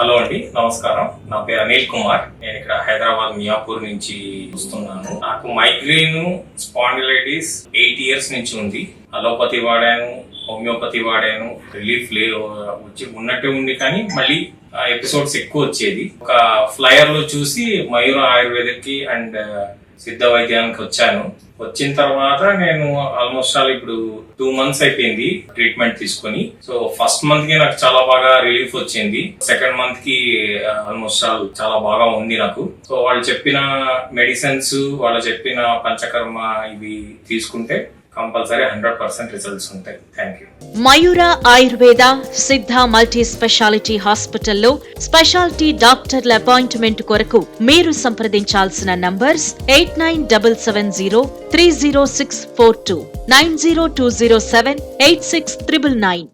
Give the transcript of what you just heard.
Hello అండి నమస్కారం. నా పేరు అనిల్ కుమార్. నేను ఇక్కడ హైదరాబాద్ మియాపూర్ నుంచి వస్తున్నాను. నాకు మైగ్రేన్ స్పాండిలైటిస్ ఎయిట్ ఇయర్స్ నుంచి ఉంది. అలోపతి వాడాను హోమియోపతి వాడాను. రిలీఫ్ లే వచ్చి ఉన్నట్టే ఉంది కానీ మళ్ళీ ఎపిసోడ్స్ ఎక్కువ వచ్చేది. ఒక ఫ్లయర్లో చూసి మయూర ఆయుర్వేదకి అండ్ సిద్ధ వైద్యానికి వచ్చాను. వచ్చిన తర్వాత నేను ఆల్మోస్ట్ ఆల్ ఇప్పుడు టూ మంత్స్ అయిపోయింది ట్రీట్మెంట్ తీసుకొని. సో ఫస్ట్ మంత్కి నాకు చాలా బాగా రిలీఫ్ వచ్చింది. సెకండ్ మంత్కి uh, ఆల్మోస్ట్ ఆల్ చాలా బాగా ఉంది నాకు. సో వాళ్ళు చెప్పిన మెడిసిన్స్ వాళ్ళు చెప్పిన పంచకర్మ ఇవి తీసుకుంటే కంపల్సరీ హండ్రెడ్ పర్సెంట్ రిజల్ట్స్ ఉంటాయి. Thank you Mayura Ayurveda Siddha multi speciality హాస్పిటల్లో స్పెషాలిటీ డాక్టర్ల అపాయింట్మెంట్ కొరకు మీరు సంప్రదించాల్సిన numbers eight nine double seven zero three zero six four two nine zero two zero seven eight six triple nine.